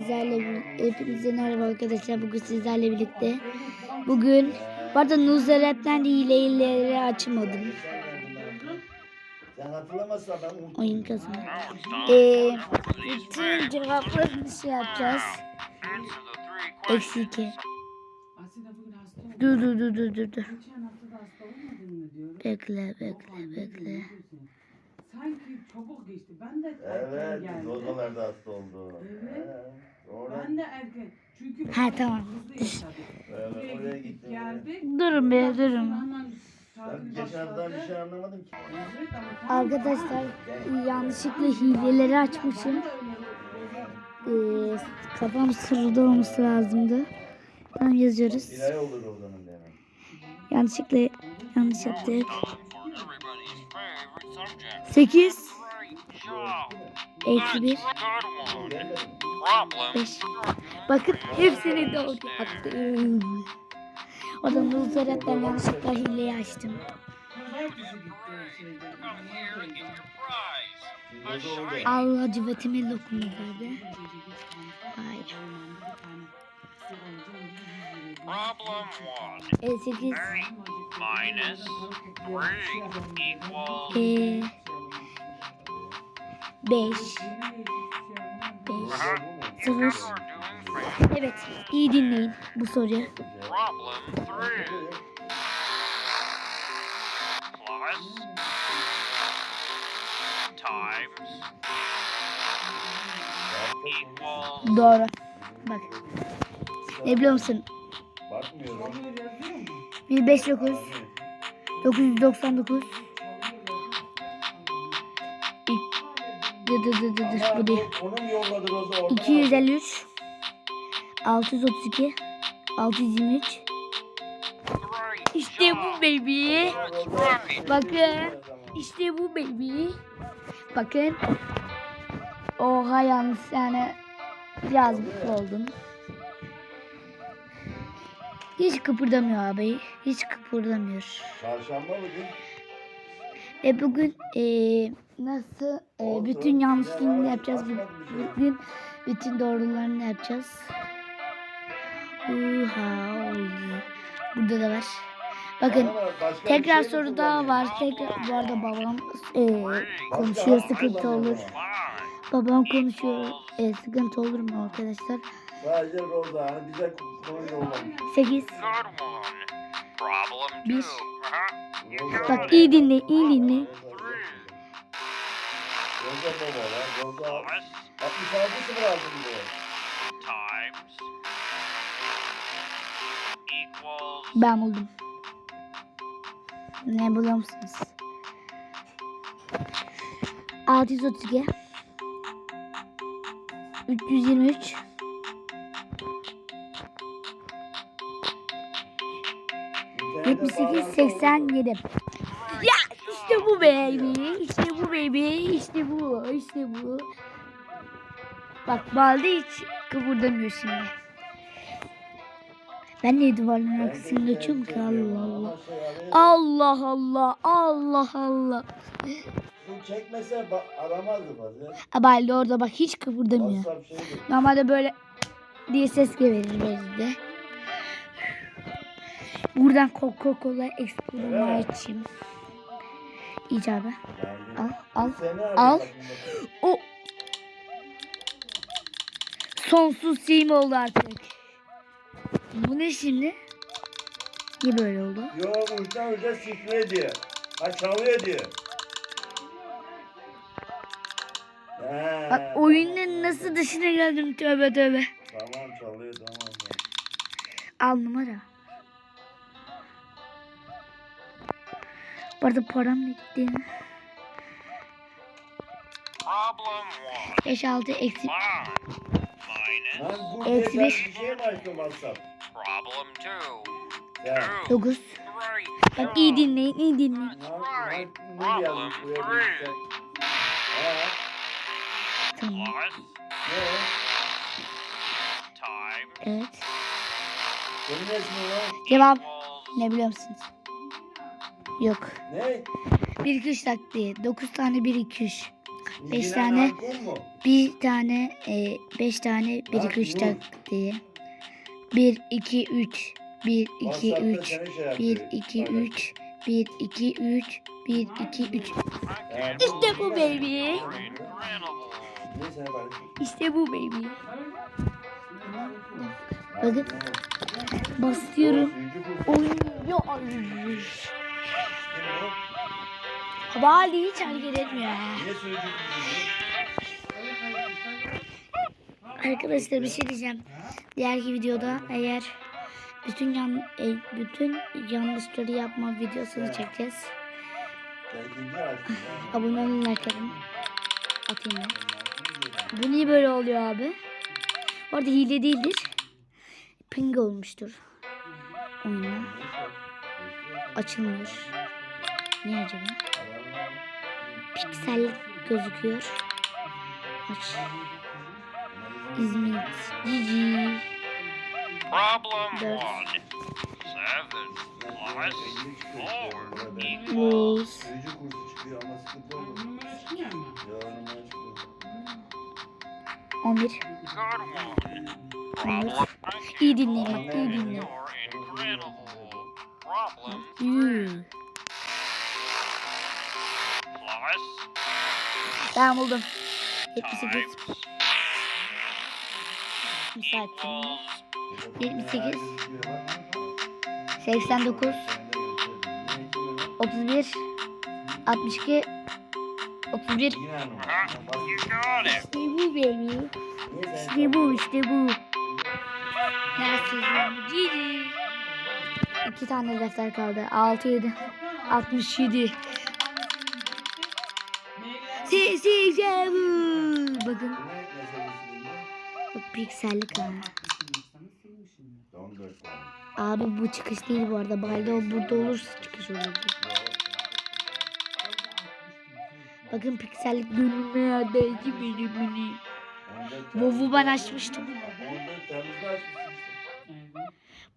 Sizlerle bir- hepinize merhaba arkadaşlar. Bugün sizlerle birlikte. Bugün bu arada Nuzeret'ten hile hileleri açmadım. Sen hatırlamazsan ben unuttum. Oyun kazandı. Ee, bütün cevaplarını şey yapacağız. Eksi iki. Dur dur dur dur dur. dur. Geçen hafta da hasta olmadın mı diyorum. Bekle bekle bekle. Sanki çabuk geçti. Ben de erken Evet, geldim. Zozolar da hasta oldu. Evet. Ee, Oradan Ben de erken. Çünkü Ha, tamam. hızlı yaşadık. Evet, oraya gittik, gittim. geldik. Durun be durun. hemen ben geçen bir şey anlamadım ki. Evet, Arkadaşlar yanlışlıkla hileleri açmışım. Ee, kafam sırrıda olması lazımdı. Tamam yazıyoruz. Yanlışlıkla yanlış yaptık. 8 eksi 1 5 Bakın hepsini doğru yaptım. O da Nuzaret'ten yanlışlıkla hileyi açtım. Allah cıvetimi lokumu verdi. Hayır. Problem one. E 8 Minus three equals e 5 5 0 you are doing great. Evet iyi dinleyin bu soruyu. Problem three plus times equals Doğru. Bak. Ne biliyor musun? Bakmıyorum. 159 999 Dur dur dur dur dur Ama bu değil. Onun yolladı Zozo oradan. 253 632 623 three. İşte bu baby. Bakın. İşte bu baby. Bakın. Oha yalnız yani biraz mutlu oldum. Hiç kıpırdamıyor abi. Hiç kıpırdamıyor. Çarşamba bugün. Ve bugün eee, nasıl eee, bütün yanlışlarını yapacağız. Bu- Bugün bütün doğrularını yapacağız. Uha. Burada da var. Bakın başka tekrar şey soru daha var. Tekrar bu arada babam eee, konuşuyor sıkıntı olur. Babam konuşuyor eee, sıkıntı olur mu arkadaşlar? Sadece Roza hani bize konu yollamış. 8 good one. Problem Bir. Bak iyi dinle iyi dinle. Roza baba lan. Roza plus 66 sıfır aldım equals Ben buldum. Ne buluyor musunuz? 632 323 78 87 Ya işte bu baby. İşte bu baby. İşte bu. İşte bu. Bak Balde hiç kıpırdamıyor şimdi. Ben niye duvarların arkasını geçiyorum ki Allah Allah. Allah Allah Allah Allah. Bu çekmese aramazdı fazla. Abalde orada bak hiç kıpırdamıyor. Şeydi. Normalde böyle diye ses verir bizde. Buradan Coca-Cola Explorer'ı açayım. İcabı. Al al. Al. O sonsuz şeyim oldu artık. Bu ne şimdi? Niye böyle oldu? Yok uçtan uca şifre diyor. Ha çalıyor diyor. Bak oyunun nasıl dışına geldim tövbe tövbe. Tamam çalıyor tamam. Al numara. Bu arada param gitti. problem one. 5 6 eksi Eksi geçen bir. bir şey mi açtın WhatsApp? problem two. Ya. Two. 9. Three. Bak iyi dinleyin iyi dinleyin. Tamam. Evet. Cevap ne biliyor musunuz? Yok. Ne? 1 2 3 taktiği. 9 tane 1 2 3. Beş Yine tane. narkon mu? Bir tane, e, beş tane, bir iki üç Bak, tak diye. Bir iki üç, bir iki WhatsApp'ta üç, seni şey bir yapıyor. iki Bak, üç, bir iki üç, bir iki üç. Ya, İşte bu baby. İşte bu baby. Bakın basıyorum. Oynuyor. Bali hiç hareket etmiyor. Arkadaşlar bir şey diyeceğim. Diğerki videoda eğer bütün yan e, bütün yanlışları yapma videosunu çekeceğiz. İkinci açtım. Abone olun like atın. Atayım ben. Bu niye böyle oluyor abi? Orada hile değildir. Ping olmuştur. Oyuna açılmıyor. Niye acaba? Piksel gözüküyor. Aç. İzmit. Cici. Problem one. 11. good one. Problem. İyi dinleyin bak iyi dinleyin. Plus Tamam buldum. 78. times Müsait şimdi. equals 78. 89. 31. 62. 31. Yine hanım. uh, you got it. İşte bu baby. İşte bu işte bu. Nasıl Cici. İki tane defter kaldı. 6 7. 67. 87. Bakın. Bu piksellik ha. Abi bu çıkış değil bu arada. Balde o burada olursa çıkış olurdu. Bakın piksellik görünmeye değdi benim beni. Vov'u ben açmıştım.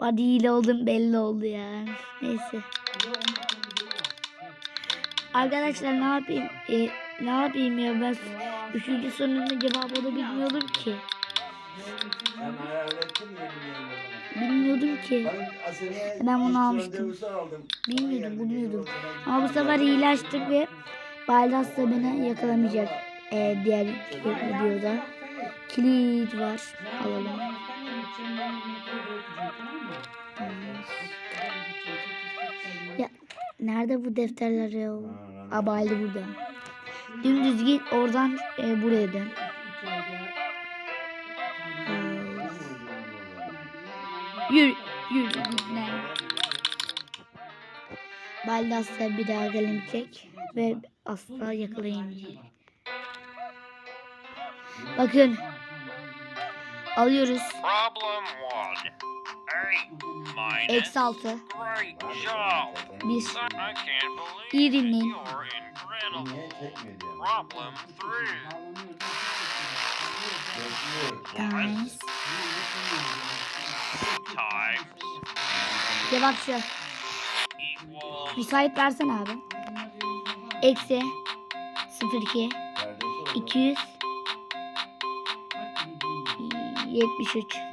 Body ile oldum belli oldu ya. Neyse. Arkadaşlar ne yapayım? E, ne yapayım ya ben üçüncü sorunun cevabını bilmiyordum ki. Bilmiyordum ki. Ben bunu almıştım. Bilmiyordum, bilmiyordum. Ama bu sefer açtık ve Baldas da beni yakalamayacak. E, diğer videoda. Kilit var. Alalım. Nerede bu defterler ya? Abaldi burada. Dümdüz git oradan e, buraya dön. Yürü, yürü git lan. Baldas da bir daha gelemeyecek ve asla yakalayamayacak. Bakın. Alıyoruz. Problem one. Eksi altı. Great job. Bir. İyi dinleyin. Times Cevap şu. Müsait versene abi. Eksi 02 200 73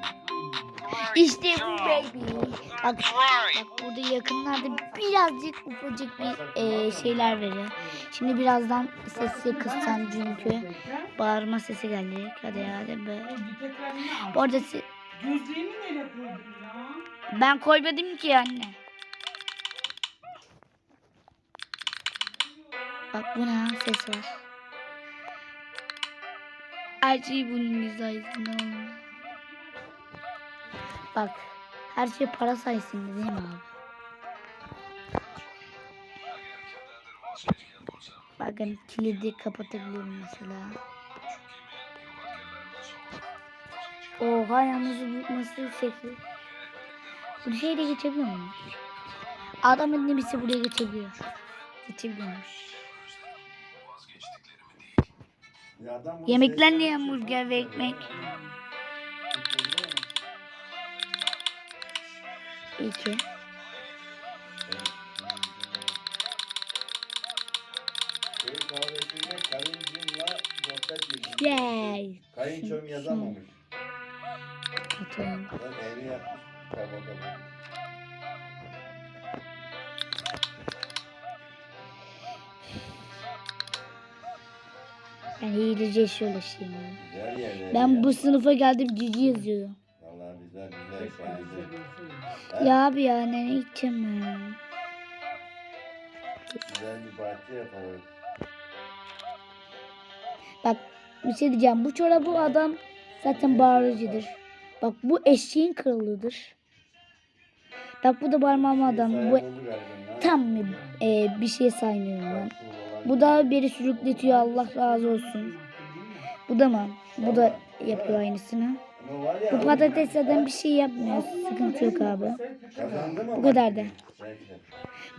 İşte bu baby. Bak, bak burada yakınlarda birazcık ufacık bir e, şeyler veriyor. Şimdi birazdan sesi kıssam çünkü bağırma sesi gelecek. Hadi hadi be. Bu arada ya? ben koymadım ki anne. Bak bu ne ses var. Her şey bunun hizasında olmuyor. Bak her şey para sayesinde değil mi abi? Bakın kilidi kapatabiliyorum mesela. Oha yalnız nasıl şekil? Bu şeyle geçebiliyor mu? Adamın nemisi buraya geçebiliyor. Geçebiliyormuş. Yemekler ne hamburger ve ekmek? İki. Köy kahvesinde karıncımla Başta Yay. Kayınçom yazamamış. Atayım. Ben evi yapmış. Ben hilece şöyle şey. Ben bu sınıfa geldim cici yazıyor. Güzel güzel görseydi. Ya abi ya ne içeceğim ben? Güzel bir bahçe yapalım. Bak bir şey diyeceğim. Bu çorabı adam zaten bağırıcıdır. Bak bu eşeğin kralıdır. Bak bu da parmağım adam. Bu tam mı e, bir şey saymıyorum ben. Bu da biri sürükletiyor Allah razı olsun. Bu da mı? Bu da yapıyor aynısını. Bu patates zaten bir şey yapmıyor. Sıkıntı yok abi. Bu kadar da.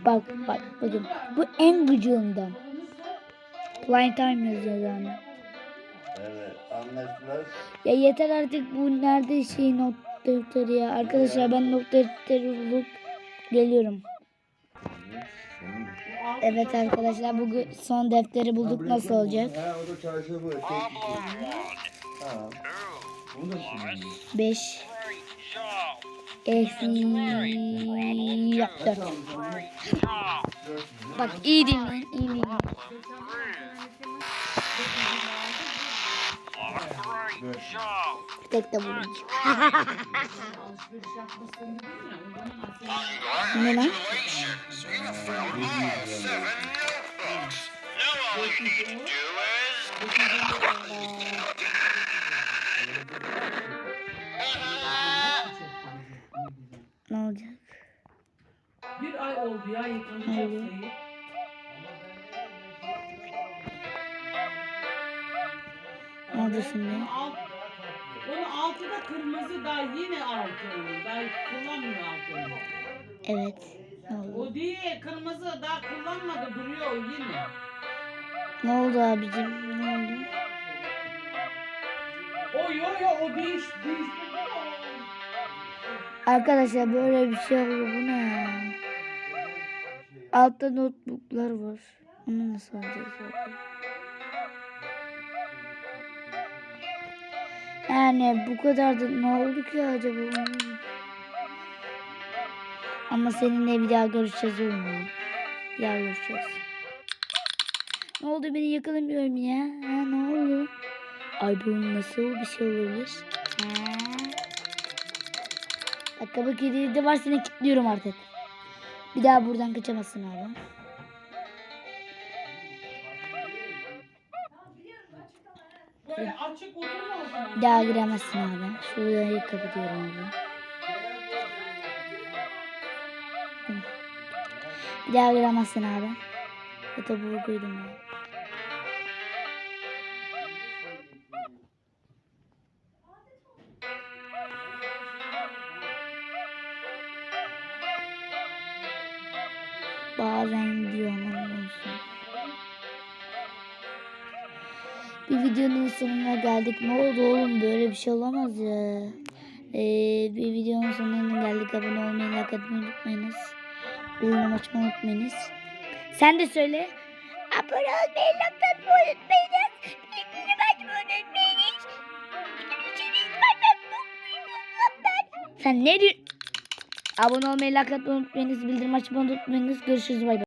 Bak bak bakın. Bu en gıcığından. Flying time yazıyor yani. Evet anlaştılar. Ya yeter artık bu nerede şey not defteri ya. Arkadaşlar ben not defteri bulup geliyorum. Evet arkadaşlar bugün son defteri bulduk nasıl olacak? Ha o da çalışıyor bu. Tamam. 5 Great job. eksi yok 4. Great job. Bak iyi dinleyin iyi dinleyin. Tek de buldum. Ne lan? Oldu ya yıkanacak Hayır. şeyi. Ne oldu şimdi? Onun alt- Onun altı da kırmızı daha yine altı onun. Daha kullanmıyor altını. Evet. Ne oldu? O değil kırmızı daha kullanmadı duruyor yine. Ne oldu abicim? Ne oldu? O yo yo o değiş değiştirdi de o. Arkadaşlar böyle bir şey oldu bu ne ya? Altta notebooklar var. Onu nasıl alacağız? Yani bu kadar da ne oldu ki acaba? Ama seninle bir daha görüşeceğiz ya. Bir daha görüşeceğiz. Ne oldu beni yakalamıyorum ya? Ha, ne oldu? Ay bu nasıl bir şey olabilir? Ha? Dakika bak de var seni kilitliyorum artık. Bir daha buradan kaçamazsın abi. Bir daha giremezsin abi. Şurayı kapatıyorum abi. Bir daha giremezsin abi. Fotoğrafı koydum ya. Videonun sonuna geldik. Ne oldu oğlum? Böyle bir şey olamaz ya. Ee, bir videonun sonuna geldik. Abone olmayı, like atmayı unutmayınız. Bildirim açmayı unutmayınız. Sen de söyle. Abone olmayı, like atmayı unutmayınız. Bildirim açmayı unutmayınız. Sen ne diyorsun? Abone olmayı, like atmayı unutmayınız. Bildirim açmayı unutmayınız. Görüşürüz. Bay bay.